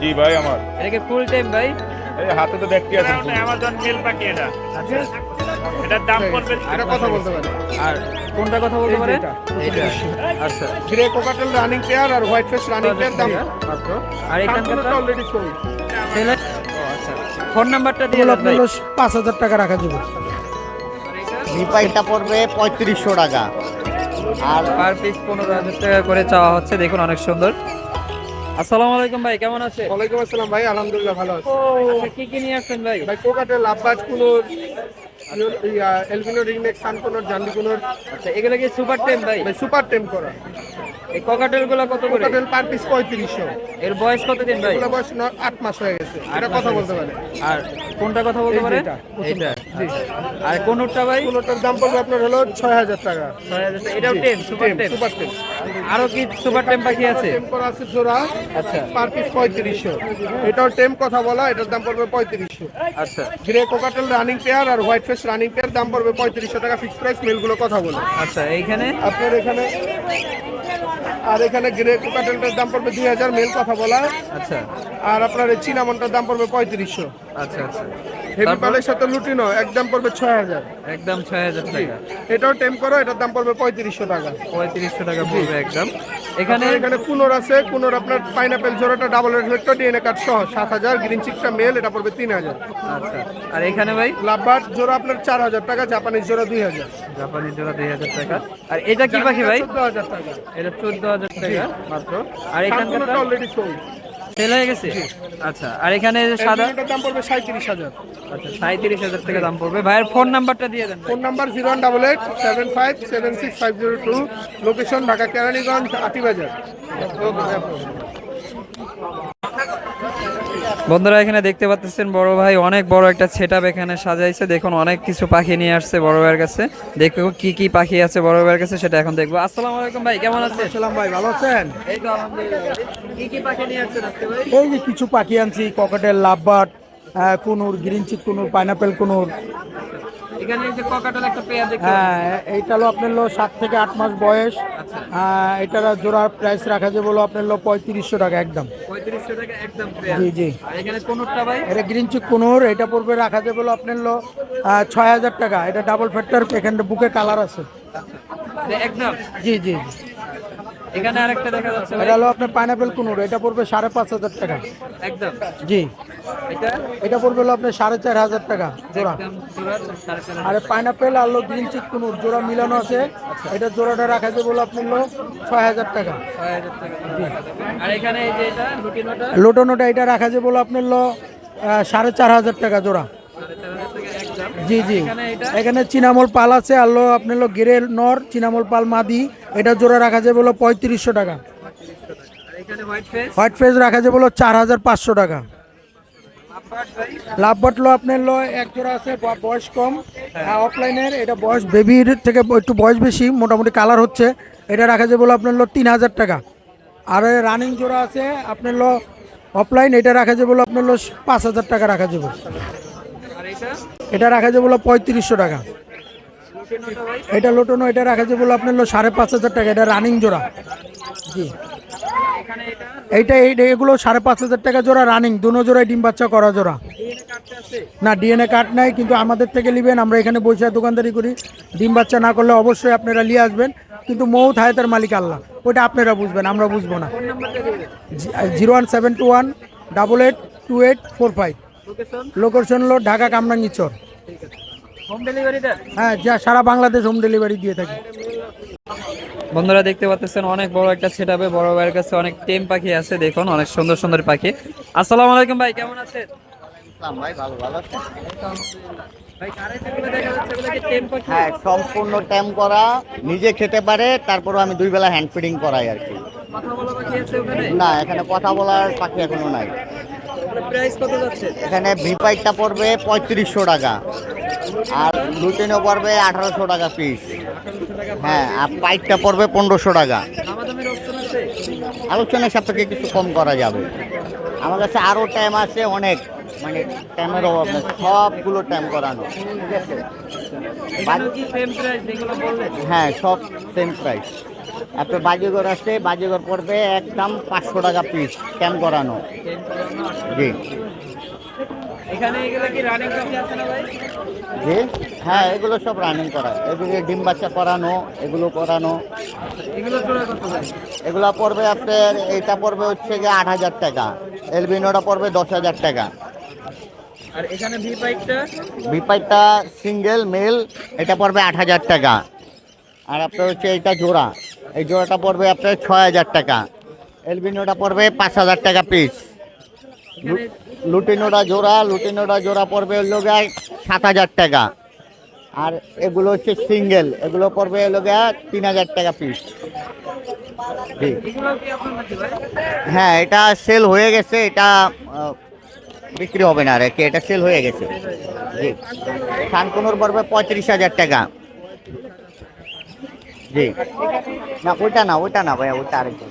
জি ভাই আমার। এটা কি ফুল টাইম ভাই? এই হাতে তো দেখতে ফুল। অ্যামাজন মেল পাখি এটা। এটার দাম পড়বে এটা কথা বলতে পারে। আর কোনটা কথা বলতে পারে আচ্ছা। গ্রে কোকাটেল রানিং পেয়ার আর হোয়াইট ফেস রানিং পেয়ার দাম। মাত্র আর এখানকার অলরেডি আচ্ছা। ফোন নাম্বারটা দিয়ে ভাই। পাঁচ হাজার টাকা রাখা যাবে। নিপাইটা পড়বে পঁয়ত্রিশশো টাকা। আর পার পিস পনেরো হাজার টাকা করে চাওয়া হচ্ছে। দেখুন অনেক সুন্দর। আসসালামু আলাইকুম ভাই কেমন আছেন? ওয়ালাইকুম আসসালাম ভাই আলহামদুলিল্লাহ ভালো আছি। আচ্ছা কি কি নিয়ে আসছেন ভাই? ভাই cockatiel lovebird conure albino ringneck sun conure jenday conure. আচ্ছা এগুলো কি সুপার টেম ভাই? ভাই সুপার টেম করা। এই ককাটেলগুলো কত করে? কোকাটেল পার পিস পঁয়ত্রিশশো। এর বয়স কত দিন ভাই? এগুলো বয়স ন- আট মাস হয়ে গেছে। এটা কথা বলতে পারে। আর কোনটা কথা বলতে পারে? আর কোনটা ভাই? কুনোটার দাম পড়বে আপনার হলো ছয় হাজার টাকা। ছয় হাজার টাকা। এটাও টেম সুপার টেম সুপার টেম আরও কি সুপার টেম পাখি আছে? টেম করা আছে জোড়া। আচ্ছা। পার পিস পঁয়ত্রিশশো। এটাও টেম কথা বলা এটার দাম পড়বে পঁয়ত্রিশশো। আচ্ছা। গ্রে কোকাটেল রানিং পেয়ার আর হোয়াইট ফেস রানিং পেয়ার দাম পড়বে পঁয়ত্রিশশো টাকা ফিক্স প্রাইস মেলগুলো কথা বলে। আচ্ছা এইখানে? আপনার এখানে? আর এখানে গ্রে কোকাটেলটার দাম পড়বে দুই হাজার মেল কথা বলা। আচ্ছা। আর আপনার এই চিনামনটার দাম পড়বে পঁয়ত্রিশশো। আচ্ছা আচ্ছা। হেভি পালের সাথে লুটিনো একদম পড়বে ছয় হাজার একদম ছয় হাজার টাকা। এটাও টেম করো এটার দাম পড়বে পঁয়ত্রিশশো টাকা। পঁয়ত্রিশশো টাকা পড়বে একদম। এখানে এখানে এখানে কুনোর আছে কুনোর আপনার পাইনাপেল জোড়াটা ডাবল রেড ডিএনএ কার্ড সহ সাত হাজার গ্রিন চিকটা মেল এটা পড়বে তিন হাজার আচ্ছা। আর এখানে ভাই? লাভবার জোড়া আপনার চার হাজার টাকা জাপানিজ জোড়া দুই হাজার জাপানি জোড়া দুই হাজার টাকা। আর এটা কি পাখি ভাই? চোদ্দ হাজার টাকা। এটা চোদ্দ হাজার টাকা মাত্র। আর এখানকার অলরেডি সোল্ড সেল হয়ে গেছে? আচ্ছা আর এখানে সাদা দাম পড়বে সাঁত্রিশ হাজার। আচ্ছা সাঁত্রিশ হাজার টাকা দাম পড়বে। ভাইয়ের ফোন নাম্বারটা দিয়ে দেন phone number zero one double eight seven five seven six five zero two location Dhaka Keraniganj Atibazar বন্ধুরা এখানে দেখতে পাচ্ছেন বড় ভাই অনেক বড় একটা সেট এখানে সাজাইছে। দেখুন অনেক কিছু পাখি নিয়ে আসছে বড় ভাইয়ের কাছে। দেখো কি কি পাখি আছে বড় ভাইয়ের কাছে সেটা এখন দেখব। আসসালামু আলাইকুম ভাই কেমন আছেন? আসসালাম ভাই ভালো আছেন? এই তো আলহামদুলিল্লাহ। কি কি পাখি নিয়ে আসছেন আজকে ভাই? এই যে কিছু পাখি আনছি ককেটের lovebird conure green cheek conure pineapple conure. এখানে যে ককাটাল একটা পেয়ার দেখতে হ্যাঁ এইটা হলো আপনার হলো সাত থেকে আট মাস বয়স। আহ, এটার জোড়ার প্রাইস রাখা যাবে হলো আপনার হলো পঁয়ত্রিশশো টাকা একদম। পঁয়ত্রিশশো টাকা একদম জি জি। এখানে কোনটা ভাই? এটা গ্রিন চিক কুনুর এটা পড়বে রাখা যাবে হলো আপনার হলো ছয় হাজার টাকা। এটা ডাবল ফ্যাক্টর এখানে বুকে কালার আছে। একদম? জি জি। এখানে আরেকটা দেখা যাচ্ছে এটা হলো আপনার পাইনাপেল কুনুর এটা পড়বে সাড়ে পাঁচ হাজার টাকা। একদম। জি। এটা? এটা পড়বে হলো আপনার সাড়ে চার হাজার টাকা জোড়া। আর পাইনাপেল আর হলো গ্রিন চিক কুনুর জোড়া মিলানো আছে। এটা জোড়াটা রাখা যাবে হলো আপনার হলো ছয় হাজার টাকা। আর এখানে এই যে এটা লুটিনোটা? এটা রাখা যাবে হলো আপনার হলো সাড়ে চার হাজার টাকা জোড়া সাড়ে চার হাজার টাকা একদম জি জি। এখানে চিনামল পাল আছে আর হলো আপনার হলো গেরে নর চিনামল পাল মাদি এটা জোড়া রাখা যাবে হলো পঁয়ত্রিশশো টাকা। হোয়াইট ফেস রাখা যাবে হলো চার হাজার পাঁচশো টাকা। লাভ বাটলো আপনার হলো এক জোড়া আছে বয়স কম। অফলাইনের এটা বয়স বেবির থেকে একটু বয়স বেশি মোটামুটি কালার হচ্ছে। এটা রাখা যাবে হলো আপনার হলো তিন হাজার টাকা। আর রানিং জোড়া আছে আপনার হলো অফলাইন এটা রাখা যাবে হলো আপনার হলো পাঁচ হাজার টাকা রাখা যাবে। এটা রাখা যাবে হলো পঁয়ত্রিশশো টাকা। এটা লোটনো, এটা রাখা যাবে হলো আপনার সাড়ে পাঁচ হাজার টাকা, এটা রানিং জোড়া। জি। এইটা এই এগুলো সাড়ে পাঁচ হাজার টাকা জোড়া রানিং, দুনো জোড়ায় ডিম বাচ্চা করা জোড়া। না, ডিএনএ কার্ড নাই, কিন্তু আমাদের থেকে নেবেন, আমরা এখানে বসে দোকানদারি করি। ডিম বাচ্চা না করলে অবশ্যই আপনারা নিয়ে আসবেন, কিন্তু মৌত হায়াতের মালিক আল্লাহ, ওইটা আপনারা বুঝবেন, আমরা বুঝব না। Zero one seven two one, double eight two eight four five. Location location হলো ঢাকা কামরাঙ্গি চর। ঠিক আছে। হোম ডেলিভারি দেন হ্যাঁ যা সারা বাংলাদেশ হোম ডেলিভারি দিয়ে থাকি। বন্ধুরা দেখতে পাচ্ছেন অনেক বড় একটা সেট হবে বড় ভাইয়ের কাছে অনেক টেম পাখি আছে দেখুন অনেক সুন্দর সুন্দর পাখি। আসসালামু আলাইকুম ভাই কেমন আছেন? ভাই ভালো ভালো হ্যাঁ সম্পূর্ণ ট্যাম করা নিজে খেতে পারে তারপরও আমি দুই বেলা হ্যান্ড ফিডিং করাই আর কি। কথা বলা পাখি আছে ওখানে? না এখানে কথা বলার পাখি এখনও নাই। এখানে ভিপাইটটা পড়বে পঁয়ত্রিশশো টাকা। আর লুটিনও পড়বে আঠারোশো টাকা পিস হ্যাঁ আর পাইটটা পড়বে পনেরোশো টাকা। আলোচনার সাপেক্ষে কিছু কম করা যাবে। আমার কাছে আরও টাইম আছে অনেক। মানে টাইমের অভাব নেই। সবগুলো টাইম করানো। ঠিক আছে? হ্যাঁ সব সেম প্রাইস আপনার বাজিগর আছে বাজিগর পড়বে একদম পাঁচশো টাকা পিস ক্যাম্প করানো। জি। জি। হ্যাঁ এগুলো সব রানিং করা। এগুলো ডিম বাচ্চা করানো এগুলো করানো এগুলো পড়বে আপনার এটা পড়বে হচ্ছে গিয়ে আট হাজার টাকা। এলবিনোটা পড়বে দশ হাজার টাকা। আর এখানে ভি পাইপটা বিপাইটা সিঙ্গেল মেল এটা পড়বে আট হাজার টাকা। আর আপনার হচ্ছে এটা জোড়া। এই জোড়াটা পড়বে আপনার ছয় হাজার টাকা। এলবিনোটা পড়বে পাঁচ হাজার টাকা পিস লুটিনোটা জোড়া লুটিনোটা জোড়া পড়বে হলো গিয়ে সাত হাজার টাকা। আর এগুলো হচ্ছে সিঙ্গেল এগুলো পড়বে হলো গিয়ে তিন হাজার টাকা পিস হ্যাঁ এটা সেল হয়ে গেছে, এটা বিক্রি হবে না আর কি, এটা সেল হয়ে গেছে। জি। শানকুনুর পড়বে পঁয়ত্রিশ হাজার টাকা। জি। না, ওইটা না ওইটা না ভাইয়া, ওইটা আরেকজন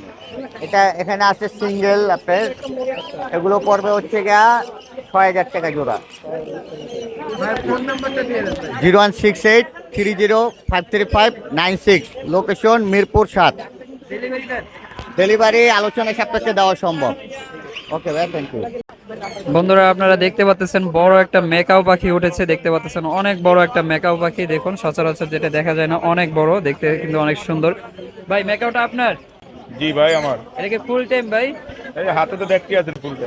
এটা এখানে আছে সিঙ্গেল আপনার এগুলো পড়বে হচ্ছে গিয়া ছয় হাজার টাকা জোড়া। Zero one six eight three zero five three five nine six. Location Mirpur সাত। ডেলিভারি আলোচনা সাপেক্ষে দেওয়া সম্ভব। ওকে ভাই থ্যাংক ইউ বন্ধুরা আপনারা দেখতে পাচ্ছেন বড় একটা মেকাও পাখি উঠেছে দেখতে পাচ্ছেন অনেক বড় একটা মেকাও পাখি। দেখুন সচরাচর যেটা দেখা যায় না অনেক বড় দেখতে কিন্তু অনেক সুন্দর। ভাই মেকাওটা আপনার? জি ভাই আমার। এটা কি ফুল টাইম ভাই? এই হাতে তো দেখতে আছেন ফুলটা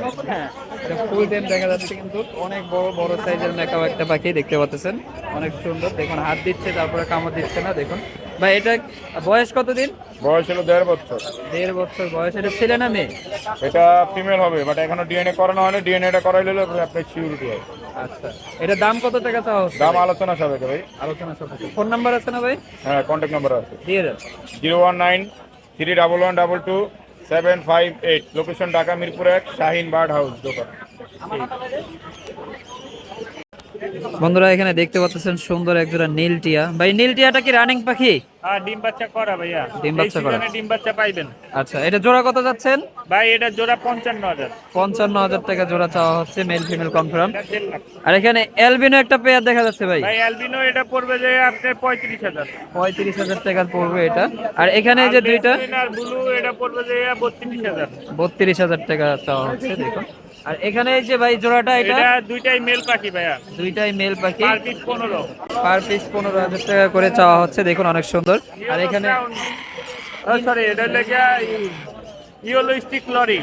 হ্যাঁ ফুল দেখা যাচ্ছে কিন্তু অনেক বড় বড় সাইজের মেকাও একটা পাখি দেখতে পাচ্ছেন? অনেক সুন্দর দেখুন হাত দিচ্ছে তারপরে কামড় দিচ্ছে না দেখুন। ভাই এটা বয়স কতদিন? বয়স হলো দেড় বছর। দেড় বছর বয়স। এটা ছেলে না মেয়ে? এটা ফিমেল হবে বাট এখনও ডিএনএ করানো হয়নি ডিএনএটা করাইলে আপনার সিউরিটি হয়। আচ্ছা। এটা দাম কত টাকা দাম আলোচনা সাপেক্ষে ভাই। আলোচনা সাপেক্ষে। ফোন নাম্বার আছে না ভাই? হ্যাঁ কন্ট্যাক্ট নাম্বার আছে। দিয়ে zero one nine three double one double two seven five eight location Dhaka Mirpur এক শাহিন বার্ড হাউস দোকান। বন্ধুরা এখানে দেখতে পাচ্ছেন সুন্দর একজোড়া নীল টিয়া। ভাই নীল টিয়াটা কি রানিং পাখি? আর ডিম বাচ্চা করা ভাইয়া। ডিম বাচ্চা করা। ডিম বাচ্চা পাইবেন। আচ্ছা এটা জোড়া কত যাচ্ছেন? ভাই এটা জোড়া পঞ্চান্ন হাজার। পঞ্চান্ন হাজার টাকা জোড়া চাওয়া হচ্ছে মেল ফিমেল কনফার্ম। আর এখানে অ্যালবিনো একটা পেয়ার দেখা যাচ্ছে ভাই। ভাই অ্যালবিনো এটা পড়বে যে আপনার পঁয়ত্রিশ হাজার। পঁয়ত্রিশ হাজার টাকা পড়বে এটা। আর এখানে যে দুইটা আর ব্লু এটা পড়বে যে বত্রিশ হাজার। বত্রিশ হাজার টাকা চাওয়া হচ্ছে দেখুন। আর এখানে এই যে ভাই জোড়াটা এটা? দুইটাই মেল পাখি ভাইয়া। দুইটাই মেল পাখি। পার পিস পনেরো। পার পিস হাজার টাকা করে চাওয়া হচ্ছে দেখুন অনেক সুন্দর। আর এখানে সরি এটা লেগে ইয়েলো স্টিক লরি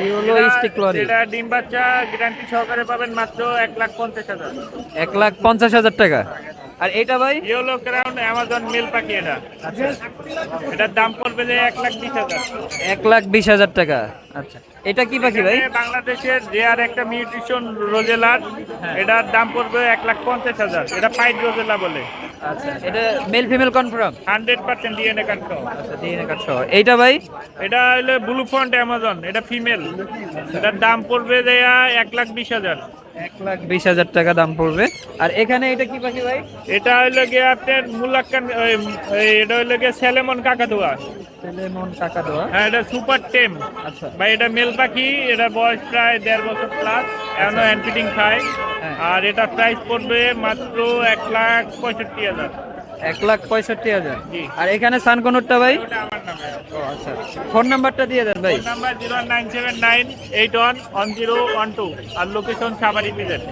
এই হলো স্টিক লরি এটা ডিম বাচ্চা গ্যারান্টি সহকারে পাবেন মাত্র এক লাখ পঞ্চাশ হাজার। এক লাখ পঞ্চাশ হাজার টাকা। আর এটা ভাই? ইয়েলো ক্রাউন অ্যামাজন মেল পাখি এটা। এটার দাম পড়বে যে এক লাখ বিশ হাজার। এক লাখ বিশ হাজার টাকা। আচ্ছা। এটা কি পাখি ভাই? বাংলাদেশের রেয়ার একটা মিউট্রিশন রোজেলার এটার দাম পড়বে এক লাখ পঞ্চাশ হাজার। এটা পাইট রোজেলা বলে। আচ্ছা। এটা male female confirm hundred percent DNA card সহ। আচ্ছা ডিএনএ কার্ড সহ। এইটা ভাই? এটা হলো ব্লু ফন্ট অ্যামাজন এটা ফিমেল এটার দাম পড়বে যে এক লাখ বিশ হাজার। লাখ বিশ হাজার টাকা দাম পড়বে। আর এখানে এটা কি পাখি ভাই? এটা হইল গিয়ে আপনার মুলাক্কান এটা হইল গিয়ে স্যালেমন কাকাতুয়া সেলেমন টাকা দেওয়া হ্যাঁ এটা সুপার টেম। আচ্ছা। ভাই এটা মেল পাখি এটা বয়স প্রায় দেড় বছর প্লাস এখনও হ্যান্ডফিটিং খায়। হ্যাঁ। আর এটা প্রাইস পড়বে মাত্র এক লাখ পঁয়ষট্টি হাজার। এক লাখ পঁয়ষট্টি হাজার। আর এখানে সানকনুরটা ভাই? ফোন নাম্বারটা দিয়ে দেন ভাই। Number zero nine seven nine eight one one zero one two আর লোকেশন সাবারি বিজেট